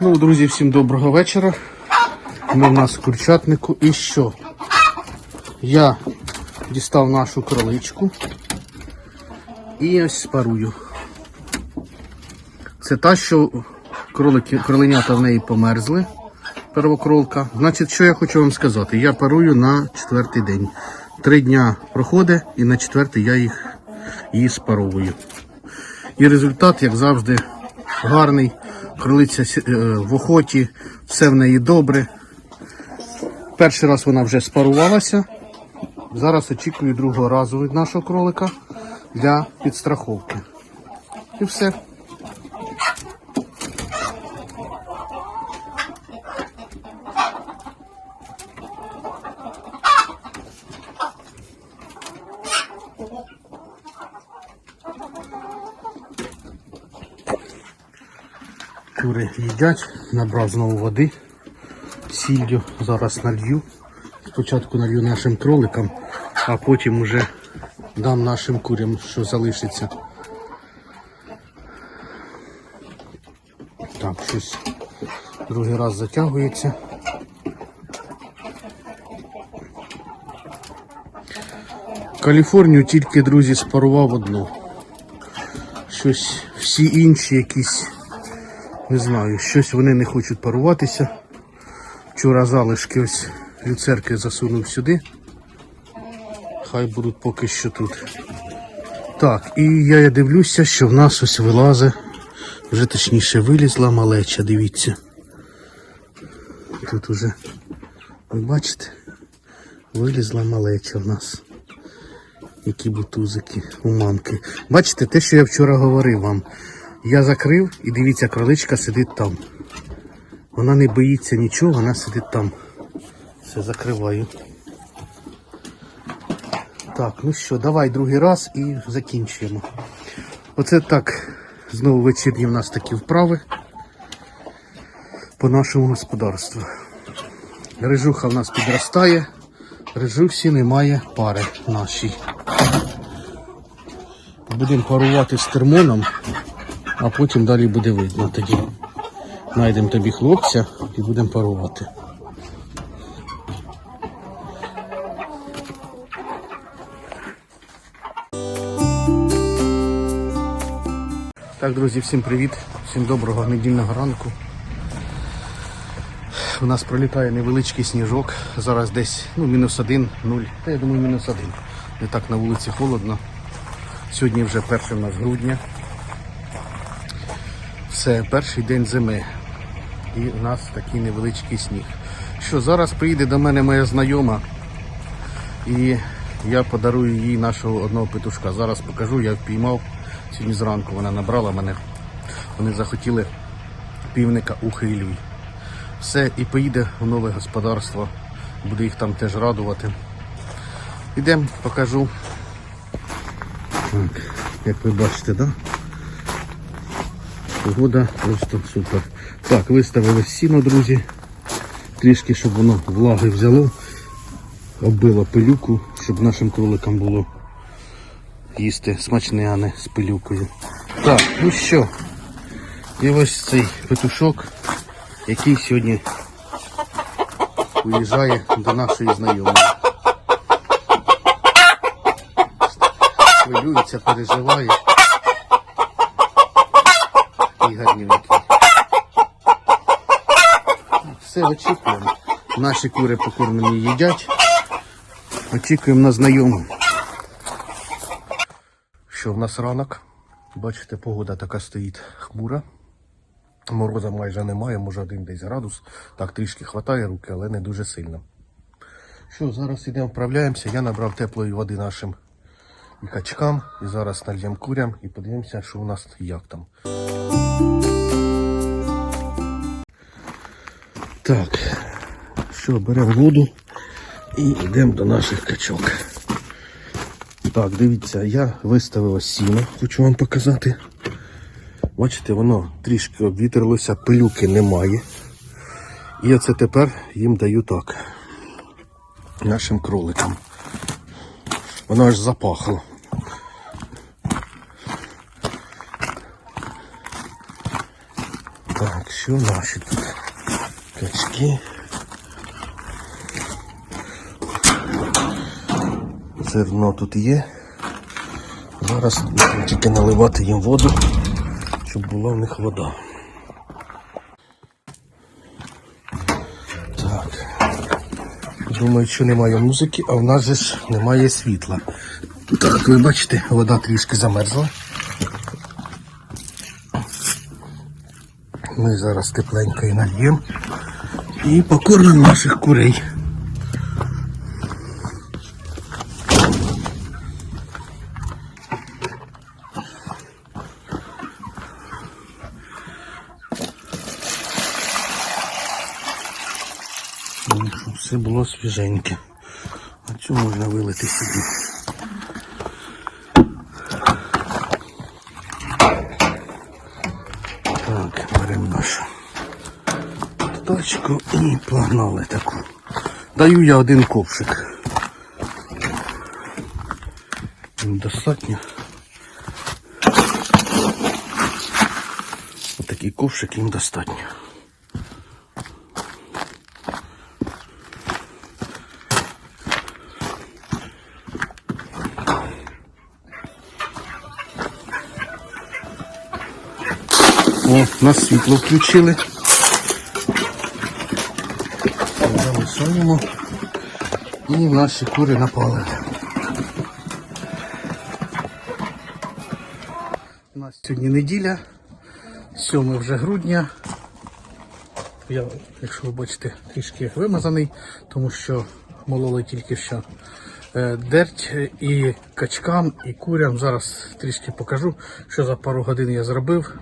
Ну, друзі, всім доброго вечора. Ми в нас в курчатнику. І що? Я дістав нашу кроличку і ось спарую. Це та, що кролики, кроленята в неї померзли. Первокролка. Значить, що я хочу вам сказати? Я парую на четвертий день. Три дня проходить і на четвертий я їх її спаровую. І результат, як завжди, гарний. Кролиця е, в охоті, все в неї добре. Перший раз вона вже спарувалася. Зараз очікую другого разу від нашого кролика для підстраховки. І все. Кури їдять, набрав знову води, сіллю, зараз налью. Спочатку налью нашим кроликам, а потім уже дам нашим курям, що залишиться. Так, щось другий раз затягується. Каліфорнію тільки, друзі, спарував одну. Щось всі інші якісь не знаю, щось вони не хочуть паруватися. Вчора залишки ось люцерки засунув сюди. Хай будуть поки що тут. Так, і я дивлюся, що в нас ось вилазить, вже точніше вилізла малеча, дивіться. Тут уже, ви бачите, вилізла малеча в нас. Які бутузики у мамки. Бачите, те, що я вчора говорив вам. Я закрив і дивіться, кроличка сидить там. Вона не боїться нічого, вона сидить там. Все, закриваю. Так, ну що, давай другий раз і закінчуємо. Оце так. Знову вечірні в нас такі вправи по нашому господарству. Рижуха в нас підростає. Рижухсі немає пари нашій. Будемо парувати з термоном а потім далі буде видно тоді. Знайдемо тобі хлопця і будемо парувати. Так, друзі, всім привіт, всім доброго недільного ранку. У нас пролітає невеличкий сніжок. Зараз десь ну, мінус один, нуль. Та я думаю, мінус один. Не так на вулиці холодно. Сьогодні вже 1 у нас грудня. Це перший день зими. І у нас такий невеличкий сніг. Що зараз приїде до мене моя знайома і я подарую їй нашого одного петушка. Зараз покажу, я впіймав сьогодні зранку. Вона набрала мене. Вони захотіли півника ухи і. Все, і поїде в нове господарство. Буду їх там теж радувати. Ідемо, покажу. Так, як ви бачите? Да? Погода просто супер. Так, виставили сіно, друзі. Трішки, щоб воно влаги взяло, оббило пилюку, щоб нашим кроликам було їсти смачне, а не з пилюкою. Так, ну що, і ось цей петушок, який сьогодні уїжджає до нашої знайомої. Хвилюється, переживає і гарненький. Все, очікуємо. Наші кури покормлені їдять. Очікуємо на знайому. Що в нас ранок? Бачите, погода така стоїть хмура. Мороза майже немає, може один десь градус. Так трішки хватає руки, але не дуже сильно. Що, зараз йдемо вправляємося. Я набрав теплої води нашим і качкам. І зараз нальємо курям і подивимося, що у нас як там. Так, що, беремо воду і йдемо до наших качок. Так, дивіться, я виставив сіно, хочу вам показати. Бачите, воно трішки обвітрилося, пилюки немає. І оце тепер їм даю так. Нашим кроликам. Воно аж запахло. Так, що наші тут? Качки. Зерно тут є. Зараз будемо тільки наливати їм воду, щоб була в них вода. Так. Думаю, що немає музики, а в нас же ж немає світла. Так, ви бачите, вода трішки замерзла. Ми зараз тепленько і нальємо і покормимо наших курей. Все було свіженьке. А цю можна вилити сюди. Так, беремо нашу тачку і погнали таку. Даю я один ковшик. Їм Достатньо. Такий ковшик їм достатньо. О, нас світло включили. Залишаємо. І наші кури напали. У нас сьогодні неділя, 7 вже грудня. Я, якщо ви бачите, трішки вимазаний, тому що мололи тільки що е, дерть і качкам, і курям. Зараз трішки покажу, що за пару годин я зробив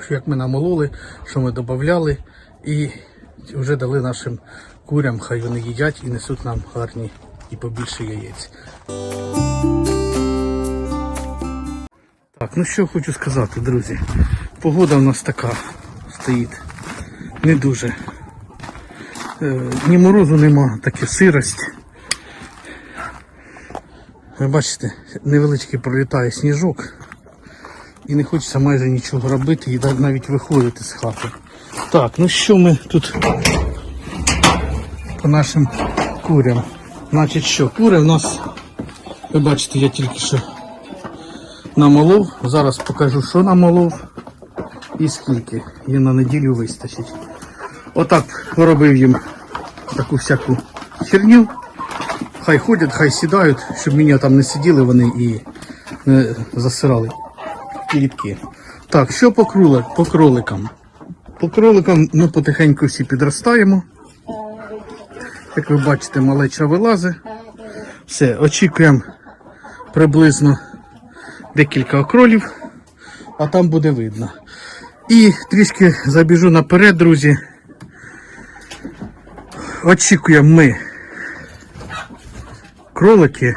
що як ми намололи, що ми додавали і вже дали нашим курям, хай вони їдять і несуть нам гарні і побільше яєць. Так, ну що хочу сказати, друзі. Погода в нас така стоїть. Не дуже. Е, ні морозу нема, таке сирость. Ви бачите, невеличкий пролітає сніжок і не хочеться майже нічого робити і навіть виходити з хати. Так, ну що ми тут по нашим курям? Значить що, кури в нас, ви бачите, я тільки що намолов. Зараз покажу, що намолов і скільки. Їм на неділю вистачить. Отак робив їм таку всяку херню. Хай ходять, хай сідають, щоб мені там не сиділи вони і не засирали клітки. Так, що по, крули, по кроликам? По кроликам ми потихеньку всі підростаємо. Як ви бачите, малеча вилазить. Все, очікуємо приблизно декілька окролів, а там буде видно. І трішки забіжу наперед, друзі. Очікуємо ми кролики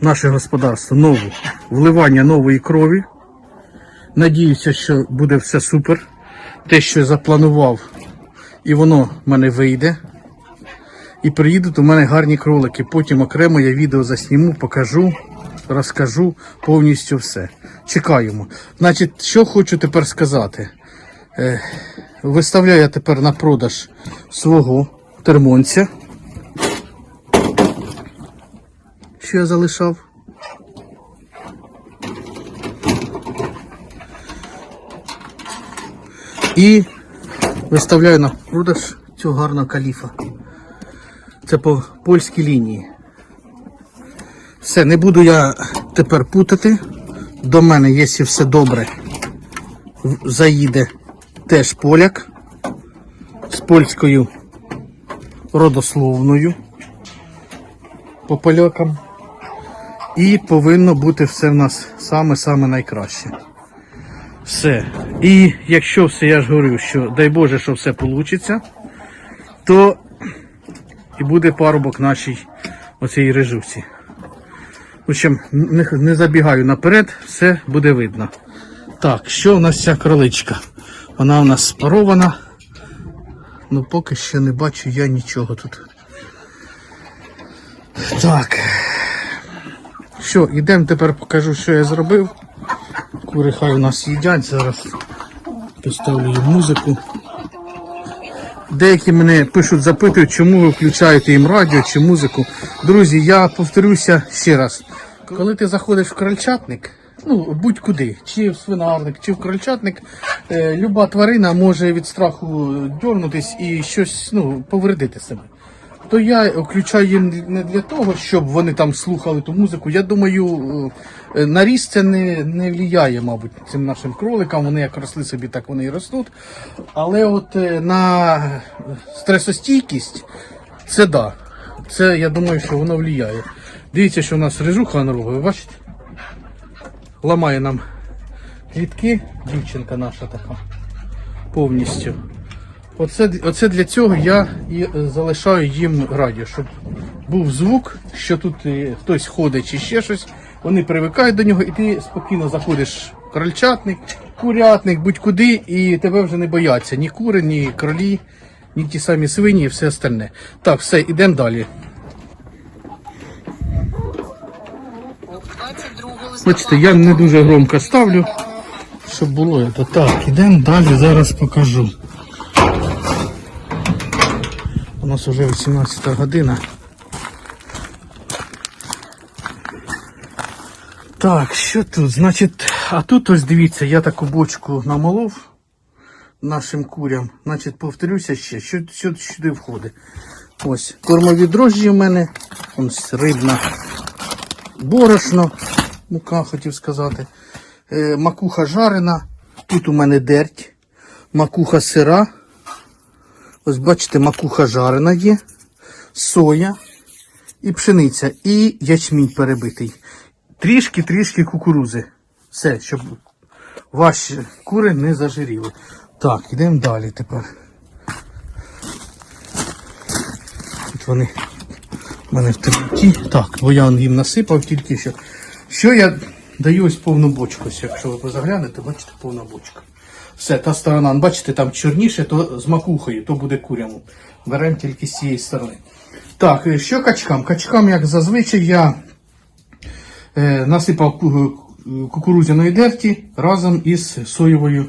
наше господарство нову, вливання нової крові. Надіюся, що буде все супер. Те, що я запланував, і воно в мене вийде. І приїдуть у мене гарні кролики. Потім окремо я відео засніму, покажу, розкажу повністю все. Чекаємо. Значить, що хочу тепер сказати. Е, виставляю я тепер на продаж свого термонця. Що я залишав. І виставляю на продаж цього гарного каліфа. Це по польській лінії. Все, не буду я тепер путати. До мене, якщо все добре, заїде теж поляк з польською родословною по полякам. І повинно бути все в нас саме-саме найкраще. Все. І якщо все, я ж говорю, що дай Боже, що все вийде, то і буде парубок нашій оцій режуці. В общем, не, не забігаю наперед, все буде видно. Так, що в нас ця кроличка? Вона у нас спарована. Ну поки ще не бачу я нічого тут. Так. Що, йдемо тепер покажу, що я зробив. Кури хай у нас їдять зараз. поставлю їм музику. Деякі мене пишуть, запитують, чому ви включаєте їм радіо чи музику. Друзі, я повторюся ще раз. Коли ти заходиш в крольчатник, ну будь-куди, чи в свинарник, чи в крольчатник, е, люба тварина може від страху дьорнутись і щось ну, повредити себе. То я включаю їм не для того, щоб вони там слухали ту музику. Я думаю, е, на ріст це не, не впливає, мабуть, цим нашим кроликам. Вони як росли собі, так вони і ростуть. Але от е, на стресостійкість це да. Це я думаю, що воно впливає. Дивіться, що у нас рижуха на ви бачите? Ламає нам клітки, дівчинка наша така повністю. Оце, оце для цього я і е, залишаю їм радіо, щоб був звук, що тут е, хтось ходить чи ще щось. Вони привикають до нього, і ти спокійно заходиш в крольчатник, курятник, будь-куди, і тебе вже не бояться ні кури, ні кролі, ні ті самі свині і все остальне. Так, все, йдемо далі. Бачите, я не дуже громко ставлю, щоб було. Так, ідемо далі, зараз покажу. У нас вже 18 година. Так, що тут? Значить, а тут ось дивіться, я таку бочку намолов нашим курям. Значить, повторюся ще, що, що сюди входить. Ось кормові дрожжі в мене, ось рибна борошно, мука хотів сказати. Е, макуха жарена. Тут у мене дерть, макуха сира. Ось бачите, макуха жарена є, соя і пшениця, і ячмінь перебитий. Трішки-трішки кукурузи. Все, щоб ваші кури не зажиріли. Так, йдемо далі тепер. Тут вони в мене в темноті. Так, бо я їм насипав тільки що. Що я даю ось повну бочку. Якщо ви позаглянете, бачите, повна бочка. Все, та сторона, ну, бачите, там чорніше, то з макухою, то буде куряму. Беремо тільки з цієї сторони. Так, е, що качкам? Качкам, як зазвичай, я е, насипав ку- кукурудзяної дерті разом із соєвою,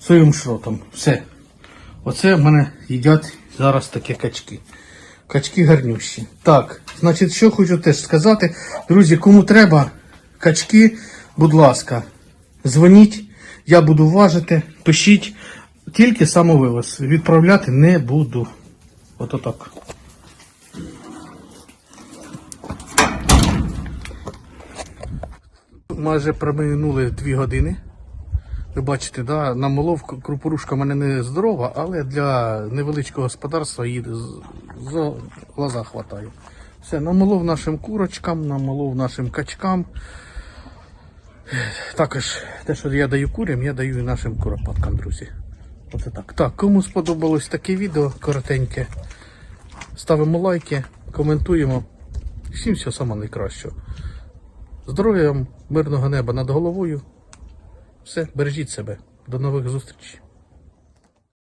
соєвим шротом. Все. Оце в мене їдять зараз такі качки. Качки гарнющі. Так, значить, що хочу теж сказати. Друзі, кому треба качки, будь ласка, дзвоніть, я буду важити, пишіть, тільки самовивоз. Відправляти не буду. Ото так. Майже проминули дві години. Ви бачите, да, намолов крупорушка в мене не здорова, але для невеличкого господарства її з- глаза хватає. Все, намолов нашим курочкам, намолов нашим качкам. Також те, що я даю курям, я даю і нашим куропаткам, друзі. Оце так. Так, кому сподобалось таке відео коротеньке, ставимо лайки, коментуємо. Всім всього самого найкращого. Здоров'я вам, мирного неба над головою. Все, бережіть себе. До нових зустрічей.